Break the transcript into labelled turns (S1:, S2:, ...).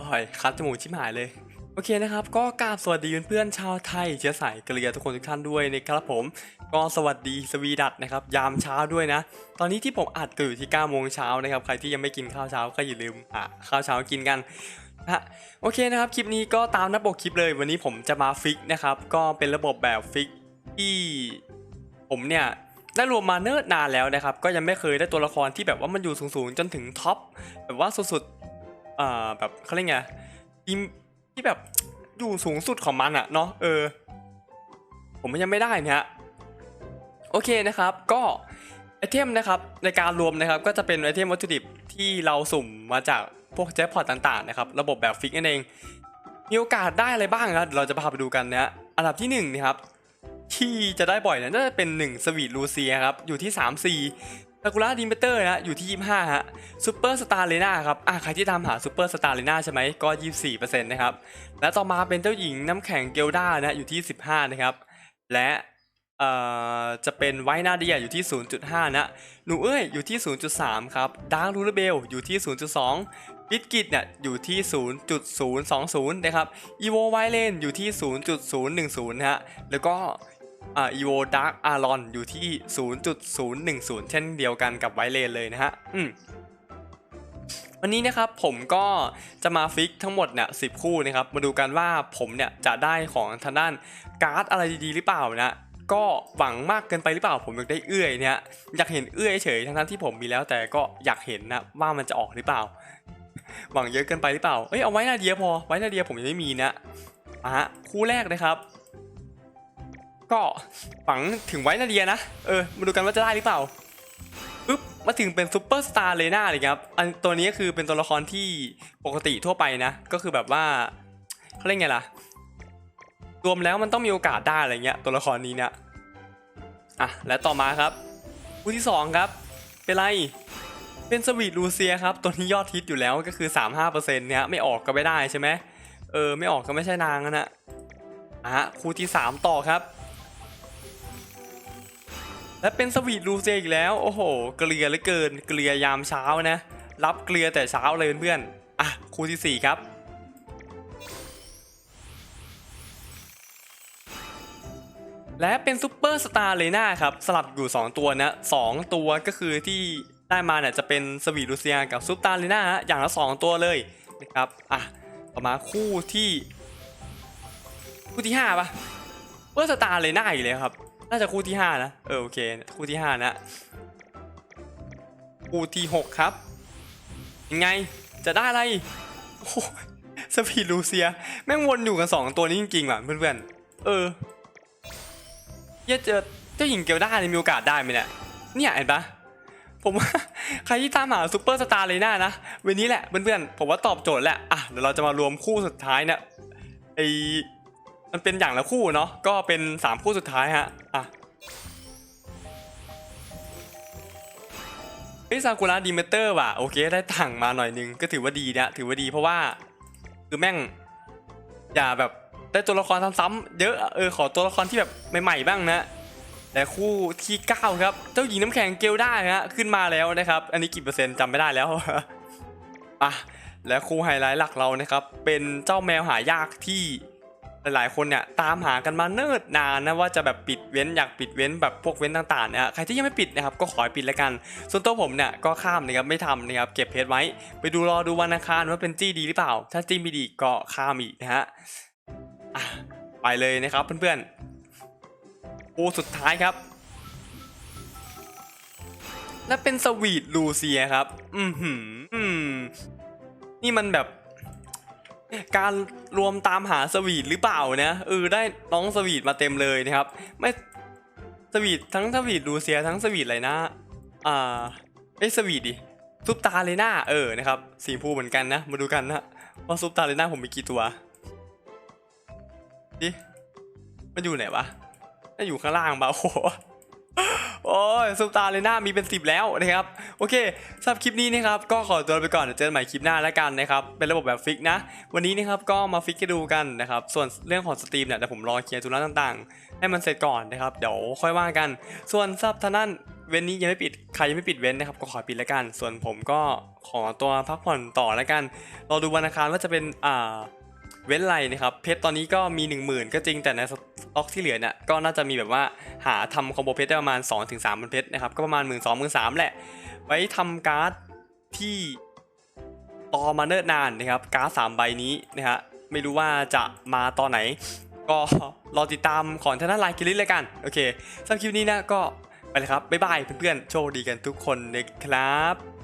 S1: โอ้ยคัดจมูกชิบหายเลยโอเคนะครับ ก็กราบสวัสดีเพื่อนๆชาวไทยเชื้อสายกะเหรี่ยทุกคนทุกท่านด้วยนะครับผม ก็สวัสดีสวีดัตนะครับ ยามเช้าด้วยนะ ตอนนี้ที่ผมอัดก็อยู่ที่9โมงเช้านะครับ ใครที่ยังไม่กินข้าวเช้าก็อย่าลืมหาข้าวเช้ากินกันนะฮะโอเคนะครับ คลิปนี้ก็ตามหน้าปกคลิปเลย วันนี้ผมจะมาฟิกนะครับ ก็เป็นระบบแบบฟิกที่ผมเนี่ยได้รวมมาเนิ่นนานแล้วนะครับ ก็ยังไม่เคยได้ตัวละครที่แบบว่ามันอยู่สูงๆ จนถึงท็อปแบบว่าสุดๆ อ่าแบบเขาเรียกไงทีมที่แบบอยู่สูงสุดของมันอะเนาะเออ ผมยังไม่ได้เนี่ยฮะโอเคนะครับก็ไอเทมนะครับในการรวมนะครับก็จะเป็นไอเทมวัตถุดิบที่เราสุ่มมาจากพวกแจ็คพอตต่างๆนะครับระบบแบบฟิกนั่นเอง มีโอกาสได้อะไรบ้างครับเราจะพาไปดูกันนะอันดับที่หนึ่งนะครับที่จะได้บ่อยนะน่าจะเป็น 1 สวีทลูเซียครับอยู่ที่3 4 ซากุระดิมเบเตอร์นะอยู่ที่ 25 ฮะซูเปอร์สตาร์เลน่าครับอะใครที่ตามหาซูเปอร์สตาร์เลน่าใช่ไหมก็ 24%นะครับ และต่อมาเป็นเจ้าหญิงน้ำแข็งเกลดานะอยู่ที่ 15 นะครับ และเอ่อจะเป็นไวนาเดียอยู่ที่ 0.5 นะหนูเอ้ยอยู่ที่ 0.3 ครับดาร์ลูเบลอยู่ที่ 0.2 บิสกิตเนี่ยอยู่ที่ 0.020 นะครับอีโวไวเลนอยู่ที่ 0.010 นะฮะแล้วก็ อ่าอีโวดาร์กอารอนอยู่ที่ 0.010 เช่นเดียวกันกับไวเลนเลยนะฮะอืมวันนี้นะครับผมก็จะมาฟิกทั้งหมดเนี่ยสิคู่นะครับ มาดูกันว่าผมเนี่ยจะได้ของทางด้านการ์ดอะไรดีๆหรือเปล่านะก็หวังมากเกินไปหรือเปล่าผมอยากได้เอื้อยเนี่ยอยากเห็นเอื้อยเฉยทั้งที่ผมมีแล้ว แต่ก็อยากเห็นนะว่ามันจะออกหรือเปล่า หวังเยอะเกินไปหรือเปล่าเอ้ยเอาไว้นาเดียพอไว้นาเดียผมยังไม่มีนะอะคู่แรกนะครับ ก็หวังถึงไว้นาเดียนะ เออ มาดูกันว่าจะได้หรือเปล่าปึ๊บ มาถึงเป็นซูเปอร์สตาร์เลน่าเลยครับ อันตัวนี้ก็คือเป็นตัวละครที่ปกติทั่วไปนะ ก็คือแบบว่าเขาเรียกไงล่ะ รวมแล้วมันต้องมีโอกาสได้อะไรเงี้ย ตัวละครนี้เนี่ยอะ และต่อมาครับคู่ที่สองครับ เป็นไร เป็นสวีทลูเซียครับ ตัวนี้ยอดฮิตอยู่แล้วก็คือ 35%เนี่ยไม่ออกก็ไม่ได้ใช่ไหมเออ ไม่ออกก็ไม่ใช่นางนะนะอะคู่ที่ 3 ต่อครับ และเป็นสวีทลูเซียอีกแล้ว โอ้โห เกลือเหลือเกิน เกลือยามเช้านะ รับเกลือแต่เช้าเลยเพื่อนๆอะคู่ที่ 4 ครับ และเป็นซูเปอร์สตาร์เลน่าครับ สลับอยู่ 2 ตัวนะ 2 ตัวก็คือที่ได้มาเนี่ยจะเป็นสวีทลูเซียกับซูเปอร์เลน่าฮะอย่างละ 2 ตัวเลยนะครับอะต่อมาคู่ที่ คู่ที่5ปะเปอร์สตาร์เลน่าอีกเลยครับ น่าจะคู่ที่5นะ เออโอเค คู่ที่5นะ คู่ที่6ครับ ยังไง จะได้อะไรโอ้สวีทลูเซีย แม่งวนอยู่กัน2ตัวนี้จริงๆว่ะเพื่อนๆ เออเหี้ยเจอเจ้าหญิงเกลด้าเนี่ยมีโอกาสได้ไหมเนี่ย เนี่ยเห็นปะผมว่าใครที่ตามหาซูเปอร์สตาร์เลยน่านะ วันนี้แหละเพื่อนๆ ผมว่าตอบโจทย์แหละ อะเดี๋ยวเราจะมารวมคู่สุดท้ายเนี่ยไอ มันเป็นอย่างละคู่เนาะก็เป็นสามคู่สุดท้ายฮะอะเฮ้ยซากุระดีเมเตอร์ว่ะโอเคได้ตังมาหน่อยนึงก็ถือว่าดีนะถือว่าดีเพราะว่าคือแม่งอย่าแบบได้ตัวละครซ้ำๆเยอะเออขอตัวละครที่แบบใหม่ๆบ้างนะแต่คู่ที่9ครับเจ้าหญิงน้ำแข็งเกลได้ฮะขึ้นมาแล้วนะครับ อันนี้กี่เปอร์เซ็นต์จำไม่ได้แล้วอะและคู่ไฮไลท์หลักเรานะครับเป็นเจ้าแมวหายากที่ หลายๆ คนเนี่ยตามหากันมาเนิ่นนานนะว่าจะแบบปิดเว้นอยากปิดเว้นแบบพวกเว้นต่างๆนะฮะใครที่ยังไม่ปิดนะครับก็ขอให้ปิดแล้วกัน ส่วนตัวผมเนี่ยก็ข้ามนะครับไม่ทำนะครับเก็บเพชรไว้ ไปดูรอดูวันอังคารว่าเป็นจี้ดีหรือเปล่า ถ้าจี้ไม่ดีก็ข้ามอีกนะฮะไปเลยนะครับเพื่อนๆคู่สุดท้ายครับและเป็นสวีทลูเซียครับ อือหืออืมนี่มันแบบ การรวมตามหาสวีทหรือเปล่านะเออได้น้องสวีทมาเต็มเลยนะครับ ไม่สวีททั้งสวีทลูเซียทั้งสวีทอะไรนะ อ่าไม่สวีทดิซุปตาเลน่าเออนะครับสีพูเหมือนกันนะมาดูกันนะว่าซุปตาเลน่าผมมีกี่ตัวดิมันอยู่ไหนวะน่าอยู่ข้างล่างปะโอ้ โอ้ยซุปตาเลยหน้ามีเป็นสิบแล้วนะครับ โอเคสำหรับคลิปนี้นะครับ ก็ขอตัวไปก่อนเดี๋ยวเจอกันใหม่คลิปหน้าแล้วกันนะครับ เป็นระบบแบบฟิกนะ วันนี้นะครับก็มาฟิกให้ดูกันนะครับ ส่วนเรื่องของสตรีมเนี่ยเดี๋ยวผมรอเคลียร์ธุระต่างๆ ให้มันเสร็จก่อนนะครับ เดี๋ยวค่อยว่ากัน ส่วนซับท่างด้นเว้นนี้ยังไม่ปิด ใครยังไม่ปิดเว้นนะครับ ก็ขอปิดแล้วกัน ส่วนผมก็ขอตัวพักผ่อนต่อแล้วกันรอดูวันอังคารว่าจะเป็นอ่าเว้นไรนะครับ เพชรตอนนี้ก็มี 1 0,000 ก็จริงแต่ใน สต็อกที่เหลือเนี่ยก็น่าจะมีแบบว่าหาทำคอมโบเพชรได้ประมาณ 2-3ถึง3เพชรนะครับก็ประมาณ 1 2 0 0 0 1 3 0 0แหละ ไว้ทำการ์ดที่ต่อมาเนิ่นนานนะครับการ์ดสามใบนี้นะฮะไม่รู้ว่าจะมาตอนไหน ก็รอติดตามของทางด้านไลน์กิลิสเลยกันโอเคสำหรับคลิปนี้นะก็ไปเลยครับบ๊ายบายเพื่อนๆโชคดีกันทุกคนนะครับ